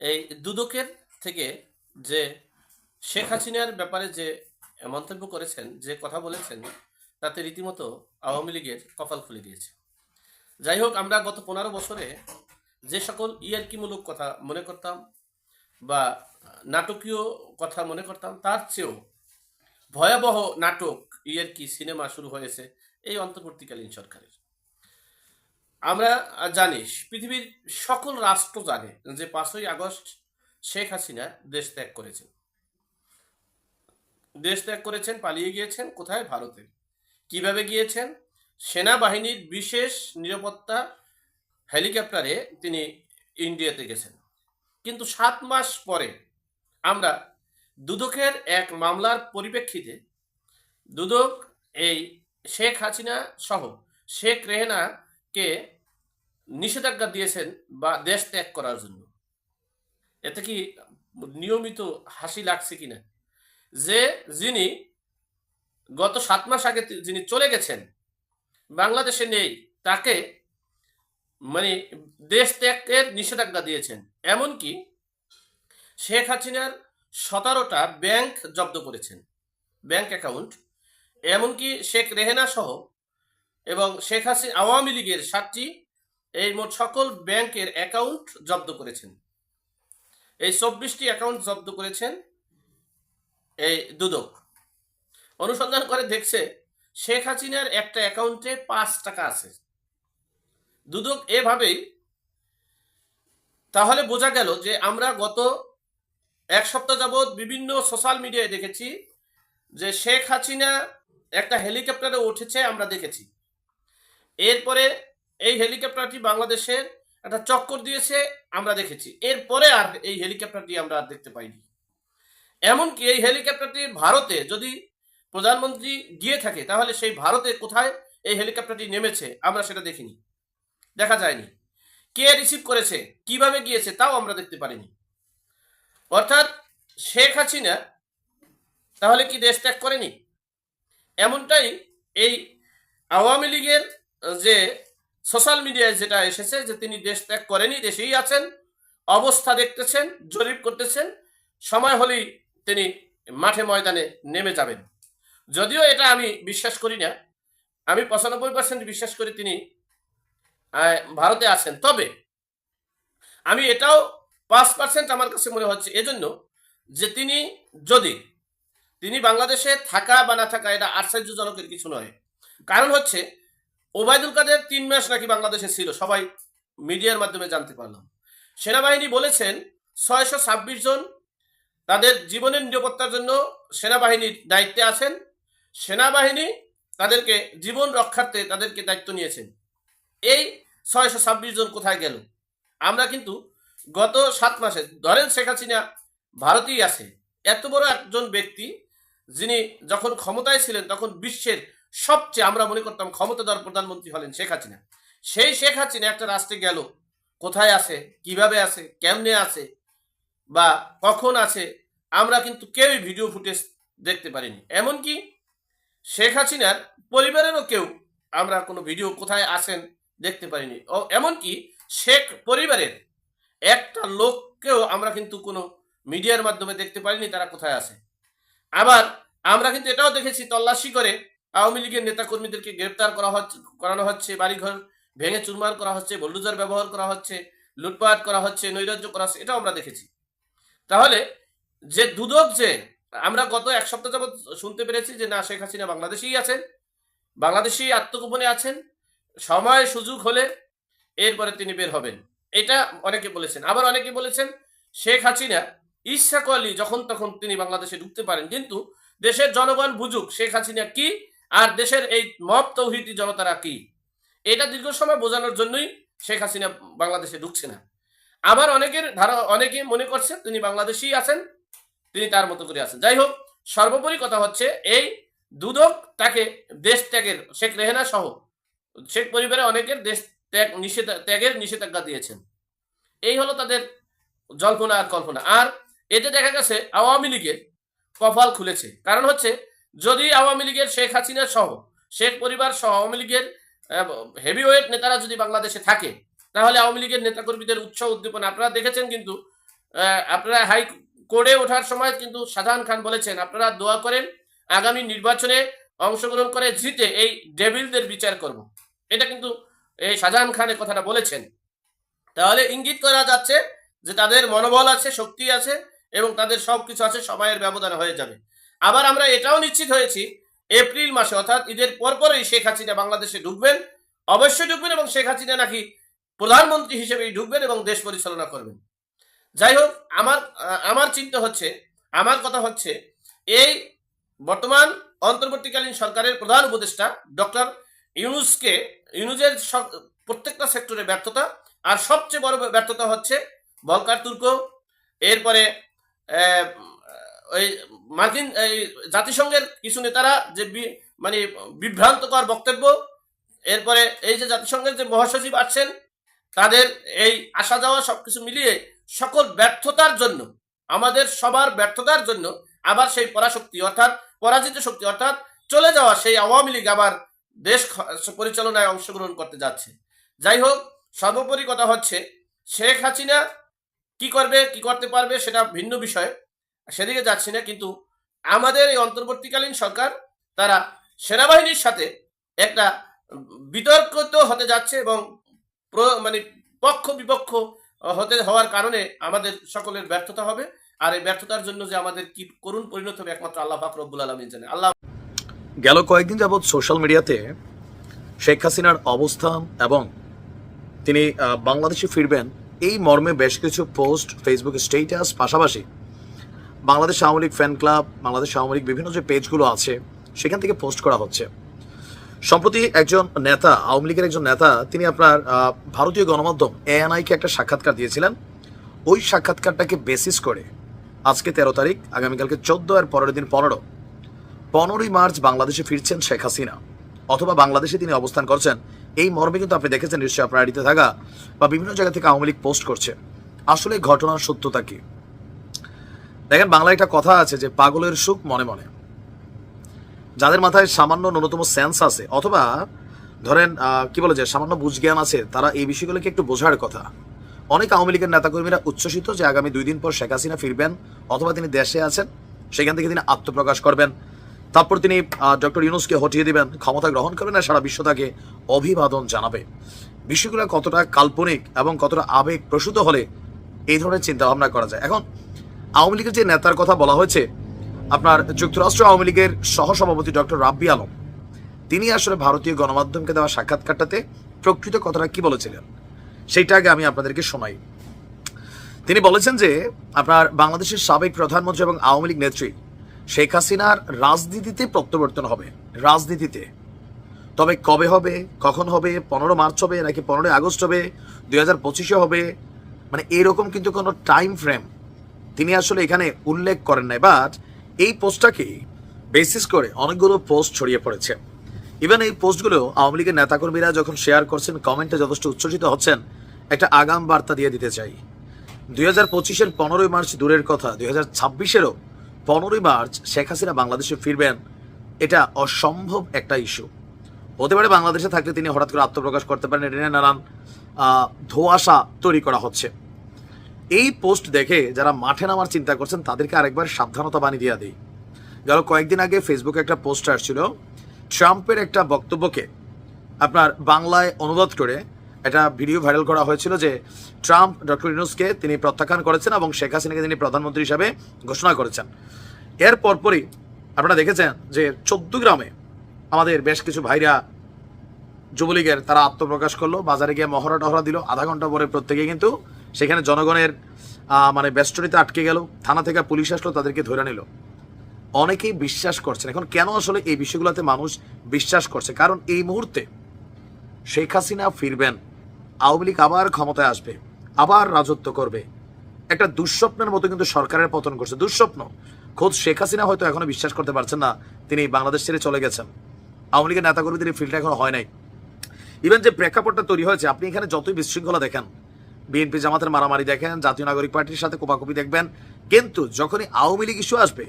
এই দুদকের থেকে যে শেখ হাসিনার ব্যাপারে যে মন্তব্য করেছেন, যে কথা বলেছেন, তাতে রীতিমতো আওয়ামী লীগের কপাল খুলে দিয়েছে। যাই হোক, আমরা গত পনেরো বছরে যে সকল ইয়ার্কিমূলক কথা মনে করতাম বা নাটকীয় কথা মনে করতাম, তার চেয়েও ভয়াবহ নাটক ইয়ার্কি সিনেমা শুরু হয়েছে এই অন্তর্বর্তীকালীন সরকারের। আমরা জানি, পৃথিবীর সকল রাষ্ট্র জানে যে পাঁচই আগস্ট শেখ হাসিনা দেশ ত্যাগ করেছেন। দেশ ত্যাগ করেছেন, পালিয়ে গিয়েছেন কোথায়? ভারতে। কীভাবে গিয়েছেন? সেনাবাহিনীর বিশেষ নিরাপত্তা হেলিকপ্টারে তিনি ইন্ডিয়াতে গেছেন। কিন্তু সাত মাস পরে আমরা দুদকের এক মামলার পরিপ্রেক্ষিতে দুদক, এই শেখ হাসিনা সহ শেখ রেহেনাকে নিষেধাজ্ঞা দিয়েছেন বা দেশ ত্যাগ করার জন্য। এতে কি নিয়মিত হাসি লাগছে কিনা? যে যিনি গত সাত মাস আগে যিনি চলে গেছেন, বাংলাদেশে নেই, তাকে মানে দেশ ত্যাগের নিষেধাজ্ঞা দিয়েছেন। এমনকি শেখ হাসিনার সতেরোটা ব্যাংক জব্দ করেছেন, ব্যাংক অ্যাকাউন্ট। এমনকি শেখ রেহেনা সহ এবং শেখ হাসিনা আওয়ামী লীগের সাতটি এই মোট সকল ব্যাংকের অ্যাকাউন্ট জব্দ করেছেন। এই চব্বিশটি অ্যাকাউন্ট জব্দ করেছেন এই দুদক। অনুসন্ধান করে দেখছে, শেখ হাসিনার একটা অ্যাকাউন্টে পাঁচ টাকা আছে। দুদক এভাবেই, তাহলে বোঝা গেল যে আমরা গত এক সপ্তাহ যাবৎ বিভিন্ন সোশ্যাল মিডিয়ায় দেখেছি যে শেখ হাসিনা একটা হেলিকপ্টারে উঠেছে, আমরা দেখেছি। এরপরে এই হেলিকপ্টারটি বাংলাদেশের একটা চক্কর দিয়েছে, আমরা দেখেছি। এরপরে আর এই হেলিকপ্টারটি আমরা আর দেখতে পাইনি। এমনকি এই হেলিকপ্টারটি ভারতে যদি প্রধানমন্ত্রী গিয়ে থাকে, তাহলে সেই ভারতে কোথায় এই হেলিকপ্টারটি নেমেছে, আমরা সেটা দেখিনি। দেখা যায়নি। কে রিসিভ করেছে, কীভাবে গিয়েছে, তাও আমরা দেখতে পারিনি। অর্থাৎ শেখ হাসিনা তাহলে কি দেশ ত্যাগ করেনি? এমনটাই এই আওয়ামী লীগের যে সোশ্যাল মিডিয়ায় যেটা এসেছে যে তিনি দেশ ত্যাগ করেনি, দেশেই আছেন, অবস্থা দেখতেছেন, জরিপ করতেছেন, সময় হলেই তিনি মাঠে ময়দানে নেমে যাবেন। যদিও এটা আমি বিশ্বাস করি না, আমি পঁচানব্বই পার্সেন্ট বিশ্বাস করি তিনি ভারতে আছেন। তবে আমি এটাও পাঁচ পার্সেন্ট আমার কাছে মনে হচ্ছে এজন্য যে তিনি যদি, তিনি বাংলাদেশে থাকা বা না থাকা এটা আশ্চর্যজনকের কিছু নয়। কারণ হচ্ছে ওবায়দুল কাদের তিন মাস নাকি বাংলাদেশে ছিল, সবাই মিডিয়ার মাধ্যমে জানতে পারলাম। সেনাবাহিনী বলেছেন ছয়শো ছাব্বিশ জন তাদের জীবনের নিরাপত্তার জন্য সেনাবাহিনীর দায়িত্বে আছেন। সেনাবাহিনী তাদেরকে জীবন রক্ষার্থে তাদেরকে দায়িত্ব নিয়েছেন এই ছয়শো ছাব্বিশ জন কোথায় গেল? আমরা কিন্তু গত সাত মাসে, ধরেন শেখ হাসিনা ভারতেই আছে, এত বড় একজন ব্যক্তি যিনি যখন ক্ষমতায় ছিলেন তখন বিশ্বের সবচেয়ে আমরা মনে করতাম ক্ষমতাধর প্রধানমন্ত্রী হলেন শেখ হাসিনা। সেই শেখ হাসিনা একটা রাষ্ট্রে গেল, কোথায় আছে, কীভাবে আছে, কেমনে আছে, বা কখন আছে, আমরা কিন্তু কেউই ভিডিও ফুটেজ দেখতে পারিনি। এমনকি শেখ হাসিনার পরিবারেরও কেউ আমরা কোনো ভিডিও কোথায় আছেন দেখতে পারিনি। ও, এমনকি শেখ পরিবারের একটা লোককেও আমরা কিন্তু কোনো মিডিয়ার মাধ্যমে দেখতে পারিনি তারা কোথায় আছে। আবার আমরা কিন্তু এটাও দেখেছি তল্লাশি করে আওয়ামী লীগের নেতাকর্মীদেরকে গ্রেপ্তার করা হচ্ছে, করানো হচ্ছে, বাড়িঘর ভেঙে চুরমার করা হচ্ছে, বল্লুজার ব্যবহার করা হচ্ছে, লুটপাট করা হচ্ছে, নৈরাজ্য করা হচ্ছে, এটাও আমরা দেখেছি। তাহলে যে দুদক যে, আমরা গত এক সপ্তাহ যাবৎ শুনতে পেরেছি যে, না, শেখ হাসিনা বাংলাদেশেই আছেন, বাংলাদেশেই আত্মগোপনে আছেন, সময় সুযোগ হলে এরপরে তিনি বের হবেন। এটা অনেকে বলেছেন। আবার অনেকে বলেছেন, শেখ হাসিনা ইচ্ছা করলেই যখন তখন তিনি বাংলাদেশে ঢুকতে পারেন। কিন্তু দেশের জনগণ বুঝুক, শেখ হাসিনা কি আর দেশের এই মব তৌহিদি জনতারা কি? এটা দীর্ঘ সময় বোঝানোর জন্যই শেখ হাসিনা বাংলাদেশে ঢুকছে না। আবার অনেকের ধারা অনেকে মনে করছে তিনি বাংলাদেশেই আছেন, তিনি তার মতো করে আছেন। যাই হোক, সর্বোপরি কথা হচ্ছে এই দুদক তাকে দেশ ত্যাগের, শেখ রেহেনা সহ শেখ পরিবারে অনেকের দেশ ত্যাগ নিষেধ, ত্যাগের নিষেধাজ্ঞা দিয়েছেন। এই হলো তাদের জল্পনা আর কল্পনা। আর এতে দেখা গেছে আওয়ামী লীগের কপাল খুলেছে। কারণ হচ্ছে যদি আওয়ামী লীগের শেখ হাসিনা সহ, শেখ পরিবার সহ আওয়ামী লীগের হেভিওয়েট নেতারা যদি বাংলাদেশে থাকে, তাহলে আওয়ামী লীগের নেতাকর্মীদের উৎসাহ উদ্দীপনা আপনারা দেখেছেন কিন্তু আপনারা হাই কোর্টে ওঠার সময় কিন্তু শাহজাহান খান বলেছেন, আপনারা দোয়া করেন, আগামী নির্বাচনে অংশগ্রহণ করে জিতে এই ডেভিলদের বিচার করব। এটা কিন্তু এই শাহজাহান খানের কথাটা বলেছেন। তাহলে ইঙ্গিত করা যাচ্ছে যে তাদের মনোবল আছে, শক্তি আছে এবং তাদের সব কিছু আছে, সময়ের ব্যবধান হয়ে যাবে। আবার আমরা এটাও নিশ্চিত হয়েছি, এপ্রিল মাসে, অর্থাৎ ঈদের পরপরই শেখ হাসিনা বাংলাদেশে ঢুকবেন। অবশ্যই ঢুকবেন এবং শেখ হাসিনা নাকি প্রধানমন্ত্রী হিসেবেই ঢুকবেন এবং দেশ পরিচালনা করবেন। যাই হোক, আমার আমার চিন্তা হচ্ছে, আমার কথা হচ্ছে, এই বর্তমান অন্তর্বর্তীকালীন সরকারের প্রধান উপদেষ্টা ডক্টর ইউনুসকে, ইউনুসের সব- প্রত্যেকটা সেক্টরে ব্যর্থতা, আর সবচেয়ে বড় ব্যর্থতা হচ্ছে বলকার তুর্ক এরপরে ওই মার্কিন, এই জাতিসংঘের কিছু নেতারা যে মানে বিভ্রান্তকর বক্তব্য, এরপরে এই যে জাতিসংঘের যে মহাসচিব আছেন, তাদের এই আসা যাওয়া সবকিছু মিলিয়ে সকল ব্যর্থতার জন্য, আমাদের সবার ব্যর্থতার জন্য আবার সেই পরাশক্তি অর্থাৎ পরাজিত শক্তি অর্থাৎ চলে যাওয়া সেই আওয়ামী লীগ আবার দেশ পরিচালনায় অংশগ্রহণ করতে যাচ্ছে। যাই হোক, সর্বোপরি কথা হচ্ছে, শেখ হাসিনা কি করবে, কি করতে পারবে সেটা ভিন্ন বিষয়। সেদিকে যাচ্ছি না, কিন্তু আমাদের এই অন্তর্বর্তীকালীন সরকার, তারা সেনাবাহিনীর সাথে একটা বিতর্কিত হতে যাচ্ছে এবং মানে পক্ষ বিপক্ষ হতে, হওয়ার কারণে আমাদের সকলের ব্যর্থতা হবে। আর এই ব্যর্থতার জন্য যে আমাদের কি করুণ পরিণত হবে একমাত্র আল্লাহ পাক রব্বুল আলমিন জানে আল্লাহ গেল কয়েকদিন যাবৎ সোশ্যাল মিডিয়াতে শেখ হাসিনার অবস্থান এবং তিনি বাংলাদেশে ফিরবেন, এই মর্মে বেশ কিছু পোস্ট ফেসবুক স্টেটাস পাশাপাশি বাংলাদেশ আওয়ামী লীগ ফ্যান ক্লাব বাংলাদেশ আওয়ামী লীগ বিভিন্ন যে পেজগুলো আছে, সেখান থেকে পোস্ট করা হচ্ছে। সম্প্রতি একজন নেতা, আওয়ামী লীগের একজন নেতা, তিনি আপনার ভারতীয় গণমাধ্যম এএনআইকে একটা সাক্ষাৎকার দিয়েছিলেন। ওই সাক্ষাৎকারটাকে বেসিস করে আজকে তেরো তারিখ, আগামীকালকে চোদ্দ আর পরের দিন পনেরো, পনেরোই মার্চ বাংলাদেশে ফিরছেন শেখ হাসিনা। অথবা বাংলাদেশে তিনি অবস্থান করছেন। এই মর্মে কিন্তু আপনি দেখেছেন নিশ্চয়ই আপনার আইডিতে থাকা, বা বিভিন্ন জায়গা থেকে আওয়ামী লীগ পোস্ট করছে। আসলে ঘটনার সত্যতা কি? দেখেন, বাংলায় একটা কথা আছে যে পাগলের সুখ মনে মনে। যাদের মাথায় সামান্য ন্যূনতম সেন্স আছে, অথবা ধরেন কি বলে যে, সামান্য বুঝজ্ঞান আছে, তারা এই বিষয়গুলোকে একটু বোঝার কথা। অনেক আওয়ামী লীগের নেতাকর্মীরা উচ্ছ্বসিত যে আগামী দুই দিন পর শেখ হাসিনা ফিরবেন, অথবা তিনি দেশে আছেন, সেখান থেকে তিনি আত্মপ্রকাশ করবেন। তারপর তিনি ডক্টর ইউনুসকে হটিয়ে দিবেন, ক্ষমতা গ্রহণ করবেন আর সারা বিশ্ব তাকে অভিবাদন জানাবে। বিষয়গুলো কতটা কাল্পনিক এবং কতটা আবেগ প্রসূত হলে এই ধরনের চিন্তা ভাবনা করা যায়। এখন আওয়ামী লীগের যে নেতার কথা বলা হয়েছে, আপনার যুক্তরাষ্ট্র আওয়ামী লীগের সহসভাপতি ডক্টর রাব্বি আলম, তিনি আসলে ভারতীয় গণমাধ্যমকে দেওয়া সাক্ষাৎকারটাতে প্রকৃত কথাটা কি বলেছিলেন? সেইটা আগে আমি আপনাদেরকে শোনাই। তিনি বলেছেন যে, আপনার বাংলাদেশের সাবেক প্রধানমন্ত্রী এবং আওয়ামী লীগ নেত্রী শেখ হাসিনার রাজনীতিতে প্রত্যাবর্তন হবে। রাজনীতিতে। তবে কবে হবে, কখন হবে, পনেরো মার্চ হবে নাকি পনেরোই আগস্ট হবে, দুই হাজার পঁচিশে হবে মানে এরকম কিন্তু কোনো টাইম ফ্রেম তিনি আসলে এখানে উল্লেখ করেন নাই বাট এই পোস্টটাকে বেসিস করে অনেকগুলো পোস্ট ছড়িয়ে পড়েছে। ইভেন এই পোস্টগুলো আওয়ামী লীগের নেতাকর্মীরা যখন শেয়ার করছেন কমেন্টে যথেষ্ট উচ্ছ্বসিত হচ্ছেন, একটা আগাম বার্তা দিয়ে দিতে চাই। দুই হাজার পঁচিশের পনেরোই মার্চ, দূরের কথা, দুই হাজার ছাব্বিশেরও পনেরোই মার্চ শেখ হাসিনা বাংলাদেশে ফিরবেন, এটা অসম্ভব একটা ইস্যু হতে পারে বাংলাদেশে থাকলে তিনি হঠাৎ করে আত্মপ্রকাশ করতে পারেন, এটা নিয়ে নানান ধোঁয়াশা তৈরি করা হচ্ছে। এই পোস্ট দেখে যারা মাঠে নামার চিন্তা করছেন, তাদেরকে আরেকবার সাবধানতা বানিয়ে দিয়ে দিই। গেল কয়েকদিন আগে ফেসবুকে একটা পোস্ট আসছিল, ট্রাম্পের একটা বক্তব্যকে আপনার বাংলায় অনুবাদ করে একটা ভিডিও ভাইরাল করা হয়েছিল যে ট্রাম্প, ডক্টর ইউনুসকে তিনি প্রত্যাখ্যান করেছেন এবং শেখ হাসিনাকে তিনি প্রধানমন্ত্রী হিসাবে ঘোষণা করেছেন। এর পরপরই আপনারা দেখেছেন যে চোদ্দ গ্রামে আমাদের বেশ কিছু ভাইরা যুবলীগের তারা আত্মপ্রকাশ করল, বাজারে গিয়ে মহড়া টহরা দিল, আধা ঘণ্টা পরে প্রত্যেকে কিন্তু সেখানে জনগণের মানে বেষ্টনীতে আটকে গেল, থানা থেকে পুলিশ আসলো, তাদেরকে ধরে নিল। অনেকেই বিশ্বাস করছেন, এখন কেন আসলে এই বিষয়গুলোতে মানুষ বিশ্বাস করছে? কারণ এই মুহূর্তে শেখ হাসিনা ফিরবেন, আওয়ামী লীগ আবার ক্ষমতায় আসবে, আবার রাজত্ব করবে। একটা দুঃস্বপ্নের মতো কিন্তু সরকারের পতন করছে দুঃস্বপ্ন। খোদ শেখ হাসিনা হয়তো এখনও বিশ্বাস করতে পারছেন না, তিনি বাংলাদেশ ছেড়ে চলে গেছেন। আওয়ামী লীগের নেতাকর্মীদের ফিল্ডটা এখনও হয় নাই। ইভেন যে প্রেক্ষাপটটা তৈরি হয়েছে, আপনি এখানে যতই বিশৃঙ্খলা দেখেন বিএনপি জামাতের মারামারি দেখেন, জাতীয় নাগরিক পার্টির সাথে কোপাকুপি দেখবেন। কিন্তু যখনই আওয়ামী লীগ ইস্যু আসবে,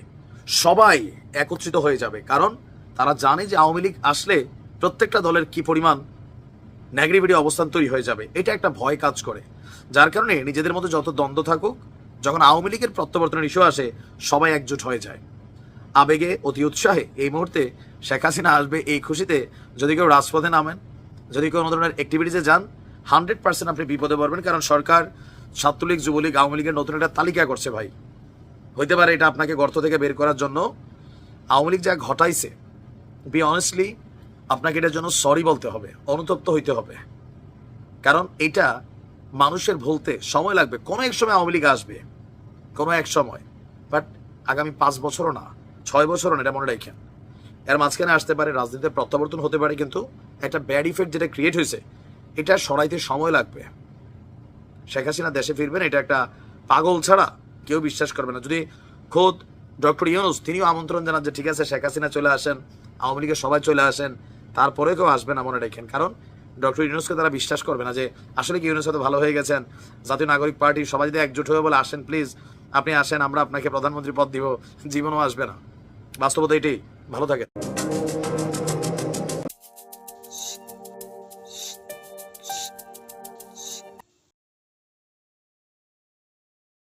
সবাই একত্রিত হয়ে যাবে। কারণ তারা জানে যে আওয়ামী লীগ আসলে প্রত্যেকটা দলের কি পরিমাণ নেগেটিভিটি অবস্থান তৈরি হয়ে যাবে। এটা একটা ভয় কাজ করে। যার কারণে নিজেদের মধ্যে যত দ্বন্দ্ব থাকুক, যখন আওয়ামী লীগের প্রত্যাবর্তনের ইস্যু আসে, সবাই একজোট হয়ে যায়। আবেগে অতি উৎসাহে এই মুহূর্তে শেখ হাসিনা আসবে এই খুশিতে। যদি কেউ রাজপথে নামেন, যদি কোনো ধরনের অ্যাক্টিভিটিসে যান হান্ড্রেড পার্সেন্ট আপনি বিপদে পড়বেন, কারণ সরকার ছাত্রলীগ, যুবলীগ, আওয়ামী লীগের নতুন একটা তালিকা করছে ভাই। হইতে পারে এটা আপনাকে গর্ত থেকে বের করার জন্য। আওয়ামী লীগ যা ঘটাইছে বি অনেস্টলি আপনাকে এটার জন্য সরি বলতে হবে, অনুতপ্ত হইতে হবে। কারণ এটা মানুষের ভুলতে সময় লাগবে। কোনো এক সময় আওয়ামী লীগ আসবে, কোনো এক সময়। বাট আগামী পাঁচ বছরও না, ছয় বছরও না, এটা মনে রাখেন। এর মাঝখানে আসতে পারে রাজনীতিতে প্রত্যাবর্তন হতে পারে, কিন্তু একটা ব্যাড ইফেক্ট যেটা ক্রিয়েট হয়েছে এটা সরাইতে সময় লাগবে। শেখ হাসিনা দেশে ফিরবেন, এটা একটা পাগল ছাড়া কেউ বিশ্বাস করবে না। যদি খোদ ডক্টর ইউনুস, তিনিও আমন্ত্রণ জানান যে, ঠিক আছে, শেখ হাসিনা চলে আসেন, আওয়ামী লীগের সবাই চলে আসেন তারপরে কেউ আসবে না, মনে রেখেন। কারণ ডক্টর ইউনুসকে তারা বিশ্বাস করবে না যে, আসলে কি ইউনুস হয়তো ভালো হয়ে গেছেন? জাতীয় নাগরিক পার্টি, সবাই যদি একজোট হয়ে বলে, আসেন প্লিজ আপনি আসেন, আমরা আপনাকে প্রধানমন্ত্রী পদ দিব জীবনও আসবে না। বাস্তবতা এটাই। ভালো থাকে